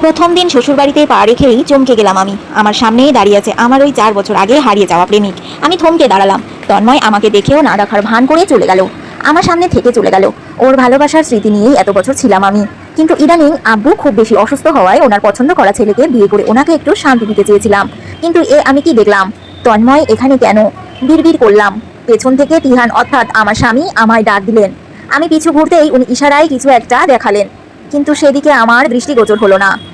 প্রথম দিন শ্বশুরবাড়িতে পা রেখেই চমকে গেলাম আমি। আমার সামনেই দাঁড়িয়ে আছে আমার ওই চার বছর আগে হারিয়ে যাওয়া প্রেমিক। আমি থমকে দাঁড়ালাম। তন্ময় আমাকে দেখেও না রাখার ভান করে চলে গেল। আমার সামনে থেকে চলে গেল। ওর ভালোবাসার স্মৃতি নিয়েই এত বছর ছিলাম আমি। কিন্তু ইদানিং আব্বু খুব বেশি অসুস্থ হওয়ায় ওনার পছন্দ করা ছেলেকে বিয়ে করে ওনাকে একটু শান্তি দিতে চেয়েছিলাম। কিন্তু এ আমি কি দেখলাম? তন্ময়, এখানে কেন? বিড়বিড় করলাম। পেছন থেকে তিহান অর্থাৎ আমার স্বামী আমায় ডাক দিলেন। আমি পিছু ঘুরতেই উনি ইশারায় কিছু একটা দেখালেন। কিন্তু সেদিকে আমার দৃষ্টিগোচর হলো না।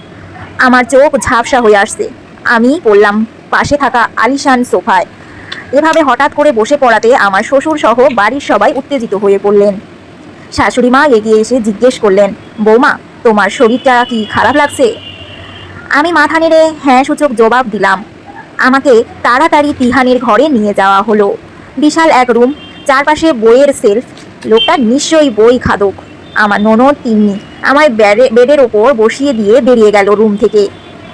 আমার চোখ ঝাপসা হয়ে আসছে। আমি পড়লাম পাশে থাকা আলিশান সোফায়। এভাবে হঠাৎ করে বসে পড়াতে আমার শ্বশুর সহ বাড়ির সবাই উত্তেজিত হয়ে পড়লেন। শাশুড়ি মা এগিয়ে এসে জিজ্ঞেস করলেন, বৌমা, তোমার শরীরটা কি খারাপ লাগছে? আমি মাথা নেড়ে হ্যাঁ সূচক, জবাব দিলাম। আমাকে তাড়াতাড়ি তিহানের ঘরে নিয়ে যাওয়া হলো। বিশাল এক রুম, চারপাশে বইয়ের সেলফ। লোকটা নিশ্চয়ই বই খাদক। আমার ননদ, তিন্নি। আমায় বেডে- বেডের ওপর বসিয়ে দিয়ে বেরিয়ে গেল রুম থেকে।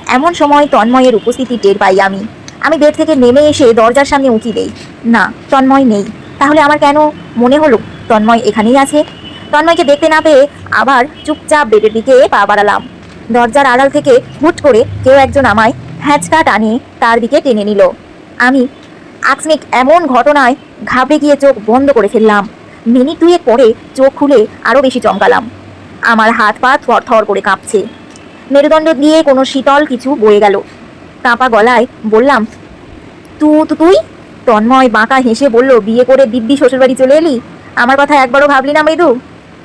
এমন সময় তন্ময়ের উপস্থিতি টের পাই আমি। আমি বেড থেকে নেমে এসে দরজার সামনে উঁকি দেই। না, তন্ময় নেই। তাহলে আমার কেন মনে হলো? তন্ময় এখানেই আছে? তন্ময়কে দেখতে না পেয়ে আবার চুপচাপ বেডের দিকে পা বাড়ালাম। দরজার আড়াল থেকে হুট করে কেউ একজন আমায় হ্যাঁচকা টানে তার দিকে টেনে নিল। আমি আকস্মিক এমন ঘটনায় ঘাবড়ে গিয়ে চোখ বন্ধ করে ফেললাম। মিনিট দুয়েক পরে চোখ খুলে আরও বেশি চমকালাম। আমার হাত পা থরথর করে কাঁপছে। মেরুদণ্ড দিয়ে কোনো শীতল কিছু বয়ে গেল। কাঁপা গলায় বললাম, তু তু, তুই? তন্ময় বাঁকা হেসে বলল, বিয়ে করে দিব্যি শ্বশুরবাড়ি চলে এলি? আমার কথা একবারও ভাবলি না মৃদু?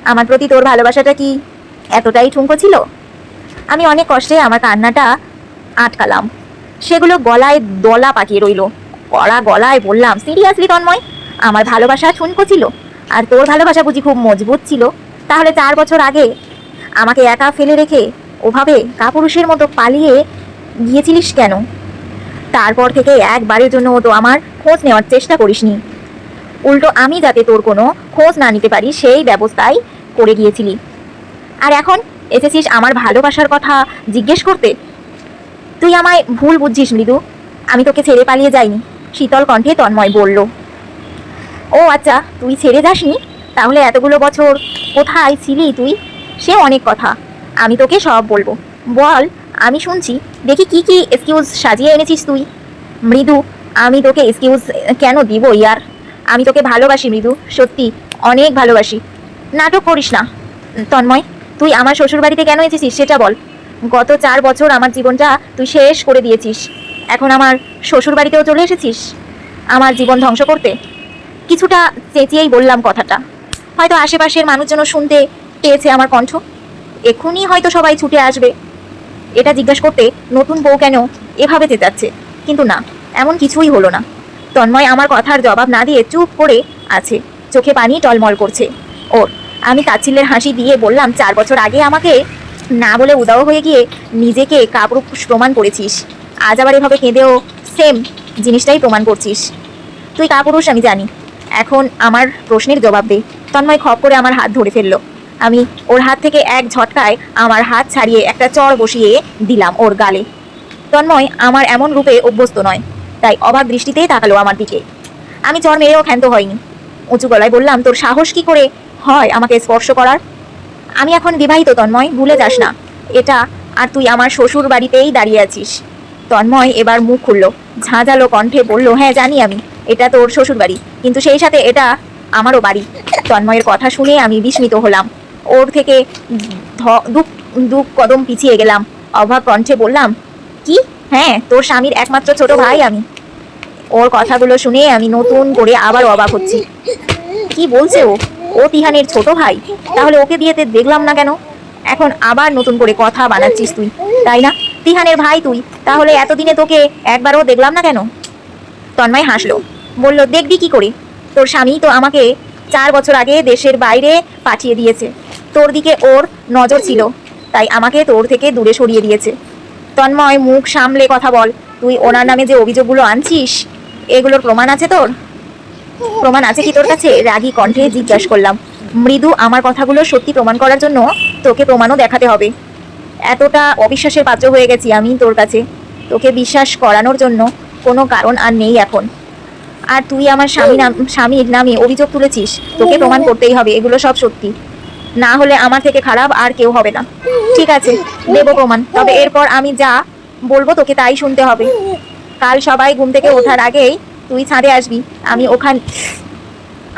আমার প্রতি তোর ভালোবাসাটা কি এতটাই ঠুনকো ছিল? আমি অনেক কষ্টে আমার কান্নাটা আটকালাম। সেগুলো গলায় দলা পাকিয়ে রইল। কড়া গলায় বললাম, সিরিয়াসলি তন্ময়, আমার ভালোবাসা ঠুনকো ছিল, আর তোর ভালোবাসা বুঝি খুব মজবুত ছিল। তাহলে চার বছর আগে আমাকে একা ফেলে রেখে ওভাবে কাপুরুষের মতো পালিয়ে গিয়েছিলিস কেন? তারপর থেকে একবারের জন্য তো আমার খোঁজ নেওয়ার চেষ্টা করিসনি। উল্টো আমি যাতে তোর কোনো খোঁজ না নিতে পারি, সেই ব্যবস্থাই করে গিয়েছিলি। আর এখন এসেছিস আমার ভালোবাসার কথা জিজ্ঞেস করতে? তুই আমায় ভুল বুঝছিস, মৃদু। আমি তোকে ছেড়ে পালিয়ে যাইনি। শীতল কণ্ঠে তন্ময় বলল, ও আচ্ছা তুই ছেড়ে যাসনি? তাহলে এতগুলো বছর কোথায় ছিলি তুই? সে অনেক কথা। আমি তোকে সব বলব। বল, আমি শুনছি। দেখি কি কি এক্সকিউজ সাজিয়ে এনেছিস তুই। মৃদু, আমি তোকে এক্সকিউজ কেন দিব ইয়ার? আমি তোকে ভালোবাসি মৃদু, সত্যি অনেক ভালোবাসি। নাটক করিস না। তন্ময়, তুই আমার শ্বশুরবাড়িতে কেন এসেছিস সেটা বল। গত চার বছর আমার জীবনটা তুই শেষ করে দিয়েছিস। এখন আমার শ্বশুরবাড়িতেও চলে এসেছিস? আমার জীবন ধ্বংস করতে? কিছুটা চেঁচিয়েই বললাম কথাটা। হয়তো আশেপাশের মানুষজন শুনতে পেয়েছে আমার কণ্ঠ। এক্ষুনি হয়তো সবাই ছুটে আসবে। এটা জিজ্ঞাসা করতে নতুন বউ কেন এভাবে চেঁচাচ্ছে? কিন্তু না, এমন কিছুই হলো না। তন্ময় আমার কথার জবাব না দিয়ে চুপ করে আছে। চোখে পানি টলমল করছে। ওর, আমি তাচ্ছিল্যের হাসি দিয়ে বললাম, চার বছর আগে আমাকে না বলে উদাও হয়ে গিয়ে নিজেকে কাপুরুষ প্রমাণ করেছিস। আজ আবার এভাবে কেঁদেও সেম জিনিসটাই প্রমাণ করছিস। তুই কাপুরুষ আমি জানি। এখন আমার প্রশ্নের জবাব দে তন্ময় খপ করে আমার হাত ধরে ফেলল। আমি ওর হাত থেকে এক ঝটকায় আমার হাত ছাড়িয়ে একটা চড় বসিয়ে দিলাম ওর গালে। তন্ময় আমার এমন রূপে অভ্যস্ত নয়, তাই অবাক দৃষ্টিতে তাকালো আমার দিকে। আমি চড় মেরেও ক্ষান্ত হয়নি উঁচু গলায় বললাম, তোর সাহস কি করে হয় আমাকে স্পর্শ করার? আমি এখন বিবাহিত তন্ময়, ভুলে যাস না। এটা আর তুই আমার শ্বশুর বাড়িতেই দাঁড়িয়ে আছিস। তন্ময় এবার মুখ খুললো, ঝাঁঝালো কণ্ঠে বলল হ্যাঁ জানি আমি। এটা তোর শ্বশুর বাড়ি কিন্তু সেই সাথে এটা আমারও বাড়ি। তন্ময়ের কথা শুনে আমি বিস্মিত হলাম। ওর থেকে দু কদম পিছিয়ে গেলাম। অভাব কণ্ঠে বললাম, কি? হ্যাঁ তোর স্বামীর একমাত্র ছোট ভাই আমি। ওর কথাগুলো শুনে আমি নতুন করে আবার অবাক হচ্ছি। কি বলছে ও? ও তিহানের ছোট ভাই? তাহলে ওকে বিয়েতে দেখলাম না কেন? এখন আবার নতুন করে কথা বানাচ্ছিস তুই, তাই না? তিহানের ভাই তুই, তাহলে এতদিনে তোকে একবারও দেখলাম না কেন? তন্ময় হাসলো। বলল, দেখবি কি করে? তোর স্বামী তো আমাকে চার বছর আগে দেশের বাইরে পাঠিয়ে দিয়েছে। তোর দিকে ওর নজর ছিল, তাই আমাকে তোর থেকে দূরে সরিয়ে দিয়েছে। তন্ময় মুখ সামলে কথা বল, তুই ওনার নামে যে অভিযোগগুলো আনছিস, এগুলোর প্রমাণ আছে তোর? প্রমাণ আছে কি তোর কাছে? রাগী কণ্ঠে জিজ্ঞাসা করলাম, মৃদু, আমার কথাগুলো সত্যি প্রমাণ করার জন্য তোকে প্রমাণও দেখাতে হবে। এতটা অবিশ্বাসের পাত্র হয়ে গেছি আমি তোর কাছে। তোকে বিশ্বাস করানোর জন্য কোনো কারণ আর নেই এখন। আর তুই আমার স্বামী নাম স্বামীর নামে অভিযোগ তুলেছিস, তোকে প্রমাণ করতেই হবে, এগুলো সব সত্যি। না হলে আমার থেকে খারাপ আর কেউ হবে না। ঠিক আছে, দেবো প্রমাণ, তবে এরপর আমি যা বলব তোকে তাই শুনতে হবে। কাল সবাই ঘুম থেকে ওঠার আগেই তুই ছাদে আসবি, আমি ওখান,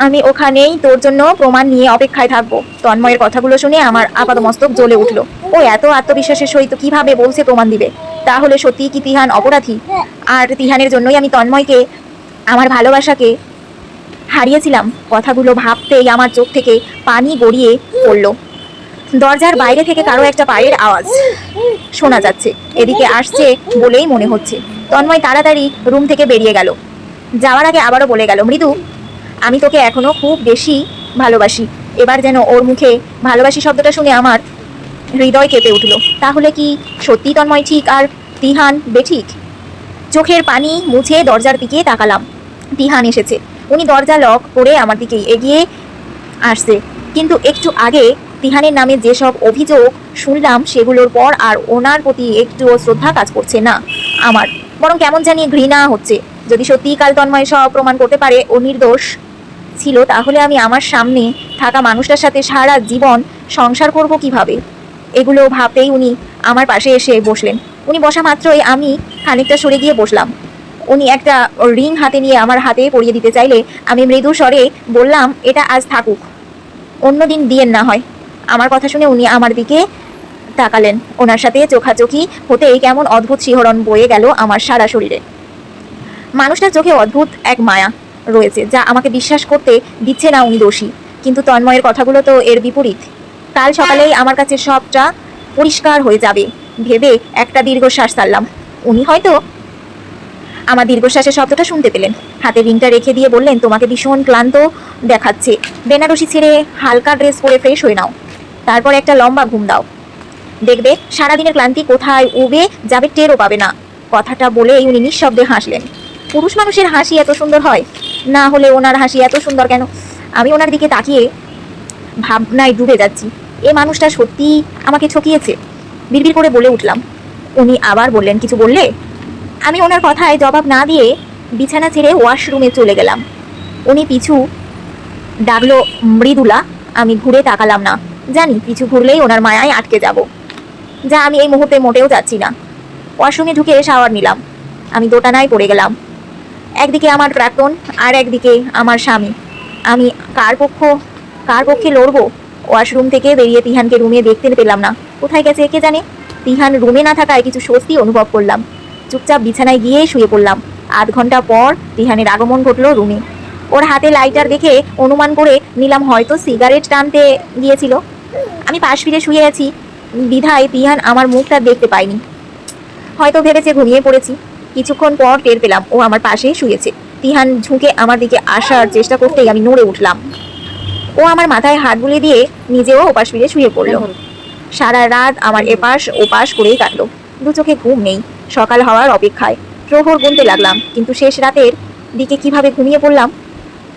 আমি ওখানেই তোর জন্য প্রমাণ নিয়ে অপেক্ষায় থাকব। তন্ময়ের কথাগুলো শুনে আমার আপাদমস্তক জ্বলে উঠল। ও, এত আত্মবিশ্বাসের সহিত কীভাবে বলছে প্রমাণ দিবে? তাহলে সত্যি কি তিহান অপরাধী? আর তিহানের জন্যই আমি তন্ময়কে আমার ভালোবাসাকে হারিয়েছিলাম কথাগুলো ভাবতেই আমার চোখ থেকে পানি গড়িয়ে পড়ল। দরজার বাইরে থেকে কারও একটা পায়ের আওয়াজ শোনা যাচ্ছে। এদিকে আসছে বলেই মনে হচ্ছে। তন্ময় তাড়াতাড়ি রুম থেকে বেরিয়ে গেল। যাওয়ার আগে আবারও বলে গেল, মৃদু, আমি তোকে এখনও খুব বেশি ভালোবাসি। এবার যেন ওর মুখে ভালোবাসি শব্দটা শুনে আমার হৃদয় কেঁপে উঠল। তাহলে কি সত্যি তন্ময় ঠিক আর তিহান বেঠিক? চোখের পানি মুছে দরজার দিকে তাকালাম। তিহান এসেছে। উনি দরজা লক করে আমার দিকে এগিয়ে আসছে। কিন্তু একটু আগে তিহানের নামে যেসব অভিযোগ শুনলাম, সেগুলোর পর আর ওনার প্রতি একটুও শ্রদ্ধা কাজ করছে না আমার। বরং কেমন জানি ঘৃণা হচ্ছে। যদি সত্যিই কাল তন্ময় সব প্রমাণ করতে পারে, ও নির্দোষ ছিল, তাহলে আমি আমার সামনে থাকা মানুষটার সাথে সারা জীবন সংসার করব কীভাবে? এগুলো ভাবতেই উনি আমার পাশে এসে বসলেন। উনি বসা মাত্রই আমি খানিকটা সরে গিয়ে বসলাম। উনি একটা রিং হাতে নিয়ে আমার হাতে পরিয়ে দিতে চাইলে আমি মৃদু স্বরে বললাম, এটা আজ থাকুক। অন্যদিন দিয়েন না হয়। আমার কথা শুনে উনি আমার দিকে তাকালেন। ওনার সাথে চোখাচোখি হতেই কেমন অদ্ভুত শিহরণ বয়ে গেল আমার সারা শরীরে। মানুষটার চোখে অদ্ভুত এক মায়া রয়েছে, যা আমাকে বিশ্বাস করতে দিচ্ছে না উনি দোষী। কিন্তু তন্ময়ের কথাগুলো তো এর বিপরীত। কাল সকালেই আমার কাছে সবটা পরিষ্কার হয়ে যাবে, ভেবে একটা দীর্ঘশ্বাস ছাড়লাম। উনি হয়তো আমার দীর্ঘশ্বাসের শব্দটা শুনতে পেলেন। হাতে রিংটা রেখে দিয়ে বললেন, তোমাকে ভীষণ ক্লান্ত দেখাচ্ছে। বেনারসি ছেড়ে হালকা ড্রেস পরে ফ্রেশ হয়ে নাও। তারপর একটা লম্বা ঘুম দাও। দেখবে, সারাদিনের ক্লান্তি কোথায় উবে যাবে টেরও পাবে না। কথাটা বলেই উনি নিঃশব্দে হাসলেন। পুরুষ মানুষের হাসি এত সুন্দর হয়? না হলে ওনার হাসি এত সুন্দর কেন? আমি ওনার দিকে তাকিয়ে ভাবনায় ডুবে যাচ্ছি। এ মানুষটা সত্যি আমাকে ঠকিয়েছে? বিড়বিড় করে বলে উঠলাম। উনি আবার বললেন, কিছু বললে? আমি ওনার কথায় জবাব না দিয়ে বিছানা ছেড়ে ওয়াশরুমে চলে গেলাম। উনি পিছু ডাকলো, মৃদুলা, আমি ঘুরে তাকালাম না। জানি পিছু ঘুরলেই ওনার মায়ায় আটকে যাব। যা আমি এই মুহূর্তে মোটেও যাচ্ছি না। ওয়াশরুমে ঢুকে শাওয়ার নিলাম। আমি দোটানায় পড়ে গেলাম। একদিকে আমার প্রাক্তন আর একদিকে আমার স্বামী। আমি কার পক্ষ, কার পক্ষে লড়বো? ওয়াশরুম থেকে বেরিয়ে তিহানকে রুমে দেখতে পেলাম না। কোথায় গেছে, কে জানে? তিহান রুমে না থাকায় কিছু স্বস্তি অনুভব করলাম। চুপচাপ বিছানায় গিয়ে শুয়ে পড়লাম। আধ ঘণ্টা পর তিহানের আগমন ঘটলো রুমে। ওর হাতে লাইটার দেখে অনুমান করে নিলাম, হয়তো সিগারেট টানতে গিয়েছিল। আমি পাশ ফিরে শুয়ে আছি। বিধায় তিহান আমার মুখটা দেখতে পাইনি হয়তো ভেবেছে ঘুমিয়ে পড়েছি। কিছুক্ষণ পর টের পেলাম, ও আমার পাশে শুয়েছে। তিহান ঝুঁকে আমার দিকে আসার চেষ্টা করতেই আমি নড়ে উঠলাম। ও আমার মাথায় হাত বুলিয়ে দিয়ে নিজেও ওপাশ ফিরে শুয়ে পড়ল। সারা রাত আমার এপাশ ওপাশ করেই কাটলো। দু চোখে ঘুম নেই। সকাল হওয়ার অপেক্ষায় প্রহর গুনতে লাগলাম, কিন্তু শেষ রাতের দিকে কীভাবে ঘুমিয়ে পড়লাম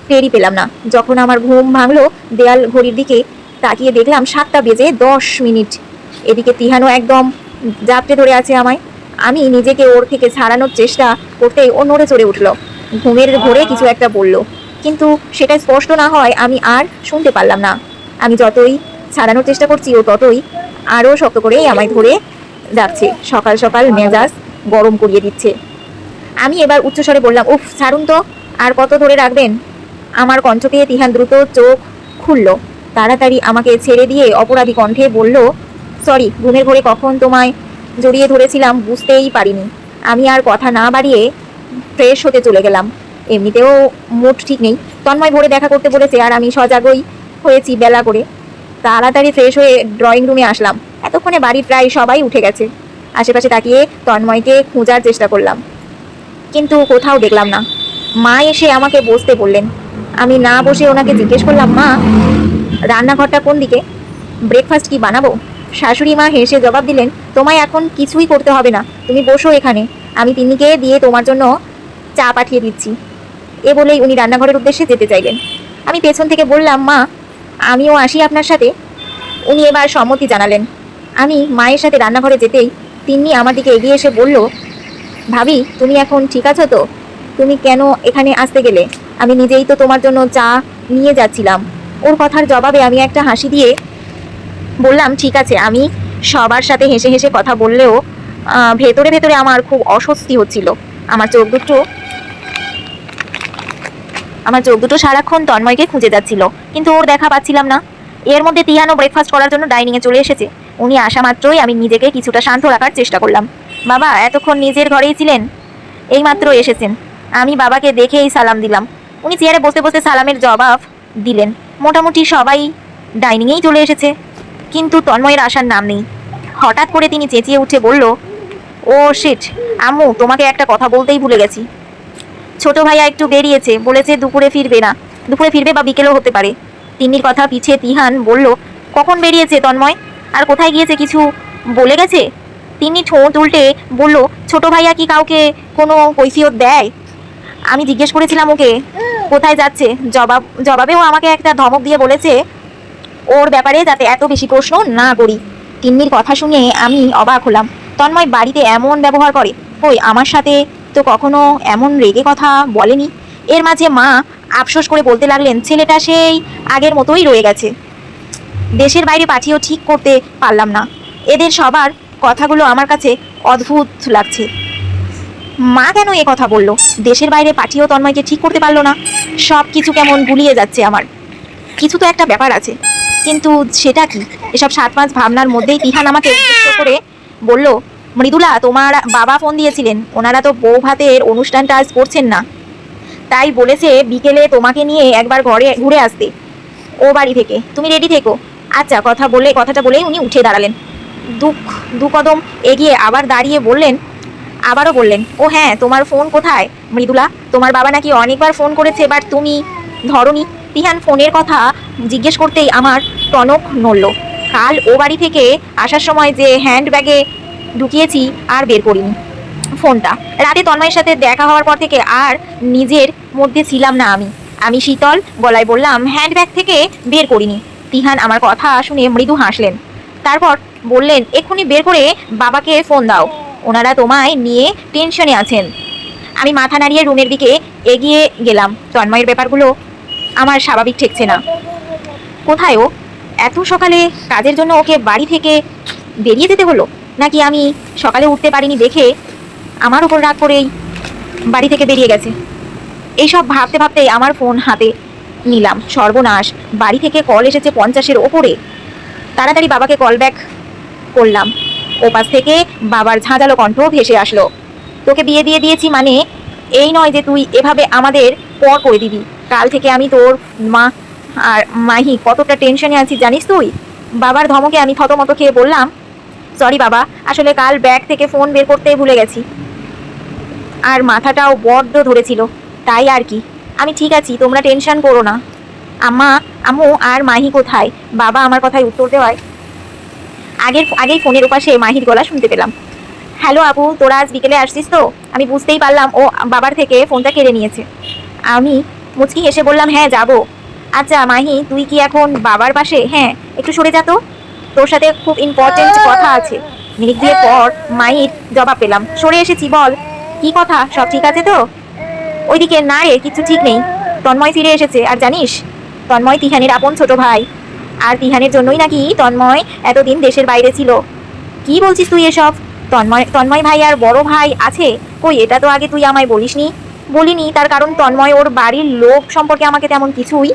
টেরই পেলাম না। যখন আমার ঘুম ভাঙলো, দেয়াল ঘড়ির দিকে তাকিয়ে দেখলাম সাতটা বেজে দশ মিনিট। এদিকে তিহানো একদম জাপটে ধরে আছে আমায়। আমি নিজেকে ওর থেকে ছাড়ানোর চেষ্টা করতেই ও নড়ে চড়ে উঠল। ঘুমের ঘোরে কিছু একটা বলল। কিন্তু সেটা স্পষ্ট না হয় আমি আর শুনতে পারলাম না। আমি যতই ছাড়ানোর চেষ্টা করছি ও ততই আরও শক্ত করেই আমায় ধরে যাচ্ছে। সকাল সকাল মেজাজ গরম করিয়ে দিচ্ছে। আমি এবার উচ্চস্বরে বললাম, উফ, ছাড়ুন তো, আর কত ধরে রাখবেন? আমার কণ্ঠ পেয়ে তিহান দ্রুত চোখ খুলল। তাড়াতাড়ি আমাকে ছেড়ে দিয়ে অপরাধী কণ্ঠে বলল, সরি, ঘুমের ঘরে কখন তোমায় জড়িয়ে ধরেছিলাম বুঝতেই পারিনি। আমি আর কথা না বাড়িয়ে ফ্রেশ হতে চলে গেলাম। এমনিতেও মুড ঠিক নেই। তন্ময় ভোরে দেখা করতে বলেছে, আর আমি সজাগই হয়েছি বেলা করে। তাড়াতাড়ি ফ্রেশ হয়ে ড্রয়িং রুমে আসলাম। এতক্ষণে বাড়ির প্রায় সবাই উঠে গেছে। আশেপাশে তাকিয়ে তন্ময়কে খোঁজার চেষ্টা করলাম। কিন্তু কোথাও দেখলাম না। মা এসে আমাকে বসতে বললেন। আমি না বসে ওনাকে জিজ্ঞেস করলাম, মা, রান্নাঘরটা কোন দিকে? ব্রেকফাস্ট কি বানাবো? শাশুড়ি মা হেসে জবাব দিলেন, তোমায় এখন কিছুই করতে হবে না। তুমি বসো এখানে। আমি তিন্নিকে দিয়ে তোমার জন্য চা পাঠিয়ে দিচ্ছি। এ বলেই উনি রান্নাঘরের উদ্দেশ্যে যেতে চাইলেন। আমি পেছন থেকে বললাম, মা আমিও আসি আপনার সাথে। উনি এবার সম্মতি জানালেন। আমি মায়ের সাথে রান্নাঘরে যেতেই তিন্নি আমার দিকে এগিয়ে এসে বলল, ভাবি, তুমি এখন ঠিক আছো তো? তুমি কেন এখানে আসতে গেলে? আমি নিজেই তো তোমার জন্য চা নিয়ে যাচ্ছিলাম। ওর কথার জবাবে আমি একটা হাসি দিয়ে বললাম, ঠিক আছে, আমি সবার সাথে হেসে হেসে কথা বললেও ভেতরে ভেতরে আমার খুব অস্বস্তি হচ্ছিল। আমার চোখ দুটো আমার চোখ দুটো সারাক্ষণ তন্ময়কে খুঁজে যাচ্ছিল, কিন্তু ওর দেখা পাচ্ছিলাম না। এর মধ্যে তিহানও ব্রেকফাস্ট করার জন্য ডাইনিংয়ে চলে এসেছে। উনি আসা মাত্রই আমি নিজেকে কিছুটা শান্ত রাখার চেষ্টা করলাম। বাবা, এতক্ষণ নিজের ঘরেই ছিলেন? এইমাত্র এসেছেন। আমি বাবাকে দেখেই সালাম দিলাম। উনি চেয়ারে বসে বসে সালামের জবাব দিলেন। মোটামুটি সবাই ডাইনিংয়েই চলে এসেছে। কিন্তু তন্ময়ের আসার নাম নেই। হঠাৎ করে তিনি চেঁচিয়ে উঠে বলল, ও শিট আম্মু, তোমাকে একটা কথা বলতেই ভুলে গেছি। ছোট ভাইয়া একটু বেরিয়েছে, বলেছে দুপুরে ফিরবে না। দুপুরে ফিরবে বা বিকেলেও হতে পারে। তিন্নির কথা পিছে তিহান বলল, কখন বেরিয়েছে তন্ময়? আর কোথায় গিয়েছে কিছু বলে গেছে? তিনি ঠোঁট উল্টে বলল, ছোট ভাইয়া কি কাউকে কোনো কৈফিয়ত দেয়? আমি জিজ্ঞেস করেছিলাম ওকে, কোথায় যাচ্ছে? জবাব, জবাবেও আমাকে একটা ধমক দিয়ে বলেছে, ওর ব্যাপারে যাতে এত বেশি প্রশ্ন না করি। তিন্নির কথা শুনে আমি অবাক হলাম। তন্ময় বাড়িতে এমন ব্যবহার করে, কই, আমার সাথে তো কখনো এমন রেগে কথা বলেনি? এর মাঝে মা আফসোস করে বলতে লাগলেন, ছেলেটা সেই আগের মতোই রয়ে গেছে। দেশের বাইরে পাঠিয়েও ঠিক করতে পারলাম না। এদের সবার কথাগুলো আমার কাছে অদ্ভুত লাগছে। মা কেন এ কথা বলল? দেশের বাইরে পাঠিয়েও তন্ময়কে ঠিক করতে পারল না। সব কিছু কেমন গুলিয়ে যাচ্ছে আমার। কিছু তো একটা ব্যাপার আছে। কিন্তু সেটা কি? এসব সাত পাঁচ ভাবনার মধ্যেই তিহান আমাকে করে বলল মৃদুলা, তোমার বাবা ফোন দিয়েছিলেন। ওনারা তো বউ ভাতের অনুষ্ঠানটা আজ করছেন না। তাই বলেছে বিকেলে তোমাকে নিয়ে একবার ঘরে, ঘুরে আসতে। ও বাড়ি থেকে। তুমি রেডি থেকো। আচ্ছা কথা বলে, কথাটা বলেই উনি উঠে দাঁড়ালেন। দুঃখ দু কদম এগিয়ে আবার দাঁড়িয়ে বললেন, আবারও বললেন, ও হ্যাঁ তোমার ফোন কোথায়? মৃদুলা, তোমার বাবা নাকি অনেকবার ফোন করেছে বাট তুমি ধরনি? তিহান ফোনের কথা জিজ্ঞেস করতেই আমার টনক নড়ল। কাল ও বাড়ি থেকে আসার সময় যে হ্যান্ড ব্যাগে ঢুকিয়েছি আর বের করিনি। ফোনটা। রাতে তন্ময়ের সাথে দেখা হওয়ার পর থেকে আর নিজের মধ্যে ছিলাম না আমি। আমি শীতল, গলায় বললাম হ্যান্ডব্যাগ থেকে বের করিনি। তিহান আমার কথা শুনে মৃদু হাসলেন। তারপর বললেন, এক্ষুনি বের করে বাবাকে ফোন দাও। ওনারা তোমায় নিয়ে টেনশনে আছেন। আমি মাথা নাড়িয়ে রুমের দিকে এগিয়ে গেলাম। তন্ময়ের ব্যাপারগুলো আমার স্বাভাবিক ঠেকছে না। কোথায় ও? এত সকালে কাজের জন্য ওকে বাড়ি থেকে বেরিয়ে যেতে হলো? নাকি আমি সকালে উঠতে পারিনি দেখে আমার উপর রাগ করেই বাড়ি থেকে বেরিয়ে গেছে। এইসব ভাবতে ভাবতেই আমার ফোন হাতে নিলাম। সর্বনাশ, বাড়ি থেকে কল এসেছে পঞ্চাশের ওপরে। তাড়াতাড়ি বাবাকে কল ব্যাক করলাম। ওপাশ থেকে বাবার ঝাঁঝালো কণ্ঠ ভেসে আসলো। তোকে বিয়ে দিয়ে দিয়েছি মানে এই নয় যে তুই এভাবে আমাদের পর করে দিবি। কাল থেকে আমি তোর মা আর মাহি কতটা টেনশনে আছি জানিস তুই? বাবার ধমকে আমি থতমত খেয়ে বললাম সরি বাবা। আসলে কাল ব্যাগ থেকে ফোন বের করতে ভুলে গেছি। আর মাথাটাও বড্ড ধরেছিল। তাই আর কি। আমি ঠিক আছি, তোমরা টেনশন করো না। আম্মা, আম্মু, আর মাহি কোথায়? বাবা আমার কথায় উত্তর দেওয়ায়। আগের, আগেই ফোনের ওপাশে মাহির গলা শুনতে পেলাম। হ্যালো আপু, তোরা আজ বিকেলে আসছিস তো? আমি বুঝতেই পারলাম ও বাবার থেকে ফোনটা কেড়ে নিয়েছে। আমি মুচকি হেসে বললাম হ্যাঁ যাব। আচ্ছা মাহি, তুই কি এখন বাবার পাশে? হ্যাঁ একটু সরে যা তো। তোর সাথে খুব ইম্পর্টেন্ট কথা আছে। মিনিট দিয়ে পর মাহির জবাব পেলাম। সরে এসেছি, বল। কি কথা? সব ঠিক আছে তো? ওইদিকে না রে, কিছু ঠিক নেই। তন্ময় ফিরে এসেছে, আর জানিস, তন্ময় তিহানের আপন ছোট ভাই। আর তিহানের জন্যই নাকি তন্ময় এতদিন দেশের বাইরে ছিল। কি বলছিস তুই এসব? তন্ময় তন্ময় ভাই আর বড় ভাই আছে? কই, এটা তো আগে তুই আমায় বলিসনি? বলিনি, তার কারণ তন্ময় ওর বাড়ির লোক সম্পর্কে আমাকে তেমন কিছুই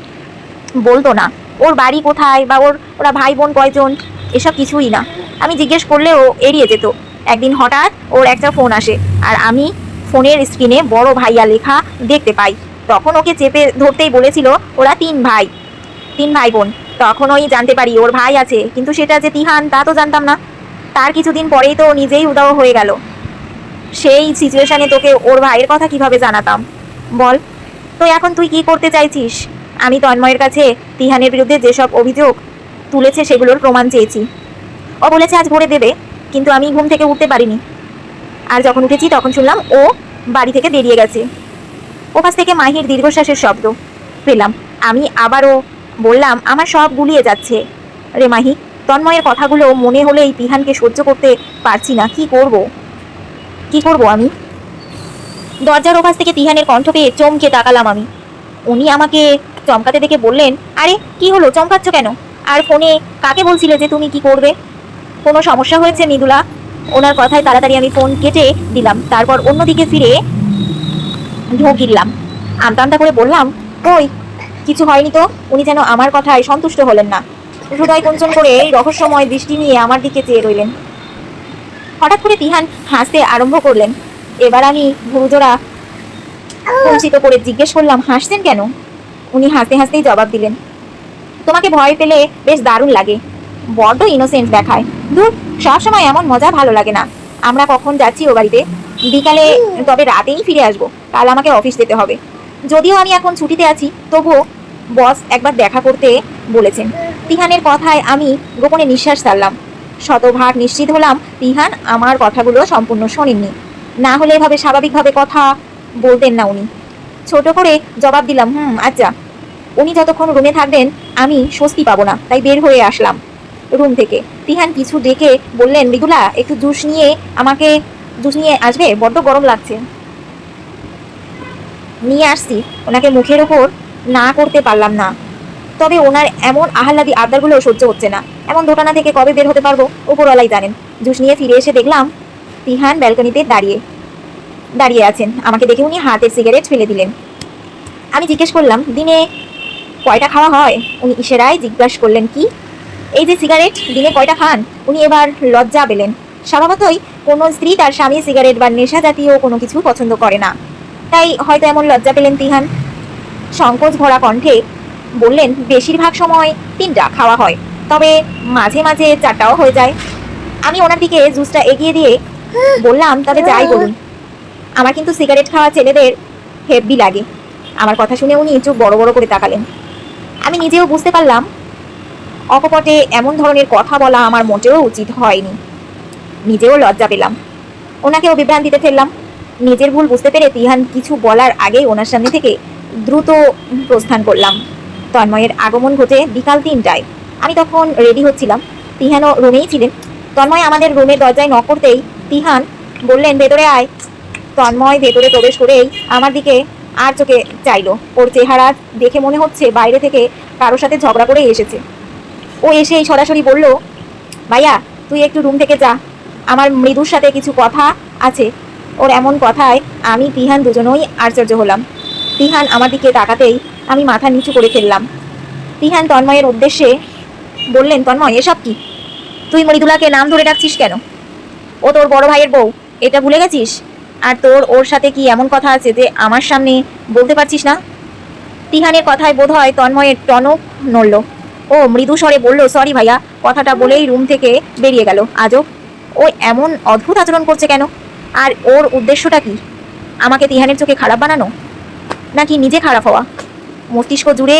বলতো না। ওর বাড়ি কোথায় বা ওর, ওরা ভাই বোন কয়জন, এসব কিছুই না। আমি জিজ্ঞেস করলে ও এড়িয়ে যেত। একদিন হঠাৎ ওর একটা ফোন আসে আর আমি ফোনের স্ক্রিনে বড় ভাইয়া লেখা দেখতে পাই। তখন ওকে চেপে ধরতেই বলেছিল, ওরা তিন ভাই তিন ভাই বোন। তখন ওই জানতে পারি ওর ভাই আছে, কিন্তু সেটা যে তিহান, তা তো জানতাম না। তার কিছুদিন পরেই তো নিজেই উদাও হয়ে গেল। সেই সিচুয়েশানে তোকে ওর ভাইয়ের কথা কীভাবে জানাতাম? বল, তো এখন তুই কি করতে চাইছিস? আমি তন্ময়ের কাছে তিহানের বিরুদ্ধে যেসব অভিযোগ তুলেছে সেগুলোর প্রমাণ চেয়েছি। ও বলেছে, আজ ভরে দেবে, কিন্তু আমি ঘুম থেকে উঠতে পারিনি। আর যখন উঠেছি তখন শুনলাম ও বাড়ি থেকে বেরিয়ে গেছে। ওপাশ থেকে মাহির দীর্ঘশ্বাসের শব্দ পেলাম। আমি আবারও বললাম, আমার সব গুলিয়ে যাচ্ছে। রে মাহি, তন্ময়ের কথাগুলো মনে হলেই তিহানকে সহ্য করতে পারছি না। কি করব? কি করব আমি? দরজার ওপাশ থেকে তিহানের কণ্ঠ পেয়ে চমকে তাকালাম আমি। উনি আমাকে চমকাতে দেখে বললেন, আরে, কি হলো? চমকাচ্ছ কেন? আর ফোনে কাকে বলছিলে যে তুমি কি করবে? কোনো সমস্যা হয়েছে, মৃদুলা। ওনার কথায় তাড়াতাড়ি আমি ফোন কেটে দিলাম। তারপর অন্যদিকে ফিরে ঢোক গিরলাম আমতা আমতা করে বললাম ওই কিছু হয়নি তো? উনি যেন আমার কথায় সন্তুষ্ট হলেন না। হৃদয় কুঞ্চন করে রহস্যময় দৃষ্টি নিয়ে আমার দিকে চেয়ে রইলেন। হঠাৎ করে তিহান হাসতে আরম্ভ করলেন। এবার আমি ভুরুজোড়া কুঞ্চিত করে জিজ্ঞেস করলাম, হাসছেন কেন? উনি হাসতে হাসতেই জবাব দিলেন, তোমাকে ভয় পেলে বেশ দারুণ লাগে, বড্ড ইনোসেন্ট দেখায়। দূর সবসময় এমন মজা ভালো লাগে না। আমরা কখন যাচ্ছি ও বাড়িতে? বিকালে তবে রাতেই ফিরে আসব, কাল আমাকে অফিস যেতে হবে। যদিও আমি এখন ছুটিতে আছি, তবুও বস একবার দেখা করতে বলেছেন। তিহানের কথায় আমি গোপনে নিঃশ্বাস ছাড়লাম। শতভাগ নিশ্চিত হলাম তিহান আমার কথাগুলো সম্পূর্ণ শোনেননি। না হলে এভাবে স্বাভাবিকভাবে কথা বলতেন না উনি। ছোট করে জবাব দিলাম, হুম আচ্ছা। উনি যতক্ষণ রুমে থাকবেন, আমি স্বস্তি পাবো না। তাই বের হয়ে আসলাম রুম থেকে। তিহান কিছু ডেকে বললেন, মৃদুলা, একটু জুস নিয়ে আমাকে, জুস নিয়ে আসবে? বড্ড গরম লাগছে। নিয়ে আসছি। ওনাকে মুখের ওপর না করতে পারলাম না। তবে ওনার এমন আহ্লাদি আবদারগুলো সহ্য হচ্ছে না। এমন দোটানা থেকে কবে বের হতে পারব? ওপরওয়ালাই জানেন। জুস নিয়ে ফিরে এসে দেখলাম তিহান ব্যালকনিতে দাঁড়িয়ে। দাঁড়িয়ে আছেন। আমাকে দেখে উনি হাতের সিগারেট ফেলে দিলেন। আমি জিজ্ঞেস করলাম, দিনে কয়টা খাওয়া হয়? উনি ইশারায় জিজ্ঞাসা করলেন, কি? এই যে সিগারেট দিনে কয়টা খান? উনি এবার লজ্জা পেলেন। স্বভাবতই কোনো স্ত্রী তার স্বামী সিগারেট বা নেশা জাতীয় কোনো কিছু পছন্দ করে না। তাই হয়তো এমন লজ্জা পেলেন তিহান। সংকোচ ভরা কণ্ঠে বললেন, বেশিরভাগ সময় তিনটা খাওয়া হয়, তবে মাঝে মাঝে চারটাও হয়ে যায়। আমি ওনার দিকে জুসটা এগিয়ে দিয়ে বললাম, তবে যাই বলুন। আমার কিন্তু সিগারেট খাওয়া ছেলেদের হেভি লাগে। আমার কথা শুনে উনি চোখ বড় বড় করে তাকালেন। আমি নিজেও বুঝতে পারলাম, অকপটে এমন ধরনের কথা বলা আমার মোটেও উচিত হয়নি। নিজেও লজ্জা পেলাম। ওনাকেও বিভ্রান্তিতে ফেললাম। নিজের ভুল বুঝতে পেরে তিহান কিছু বলার আগেই ওনার সামনে থেকে দ্রুত প্রস্থান করলাম। তন্ময়ের আগমন ঘটে বিকাল তিনটায়। আমি তখন রেডি হচ্ছিলাম। তিহানও রুমেই ছিলেন। তন্ময় আমাদের রুমের দরজায় নক করতেই তিহান বললেন, ভেতরে আয়। তন্ময় ভেতরে প্রবেশ করেই আমার দিকে আর চোখে চাইলো। ওর চেহারা দেখে মনে হচ্ছে বাইরে থেকে কারোর সাথে ঝগড়া করে এসেছে। ও এসেই সরাসরি বলল, ভাইয়া, তুই একটু রুম থেকে যা। আমার মৃদুর সাথে কিছু কথা আছে। ওর এমন কথায় আমি তিহান দুজনেই আশ্চর্য হলাম। তিহান আমার দিকে তাকাতেই আমি মাথা নিচু করে ফেললাম। তিহান তন্ময়ের উদ্দেশ্যে বললেন, তন্ময়, এসব কি? তুই মৃদুলাকে নাম ধরে ডাকছিস কেন? ও তোর বড় ভাইয়ের বউ। এটা ভুলে গেছিস? আর তোর, ওর সাথে কি এমন কথা আছে যে আমার সামনে বলতে পারছিস না? তিহানের কথায় বোধ হয় তন্ময়ের টনক নড়ল। ও মৃদু স্বরে বলল সরি ভাইয়া, কথাটা বলেই রুম থেকে বেরিয়ে গেল। আজও ও এমন অদ্ভুত আচরণ করছে কেন? আর ওর উদ্দেশ্যটা কি? আমাকে তিহানের চোখে খারাপ বানানো? নাকি নিজে খারাপ হওয়া? মস্তিষ্ক জুড়ে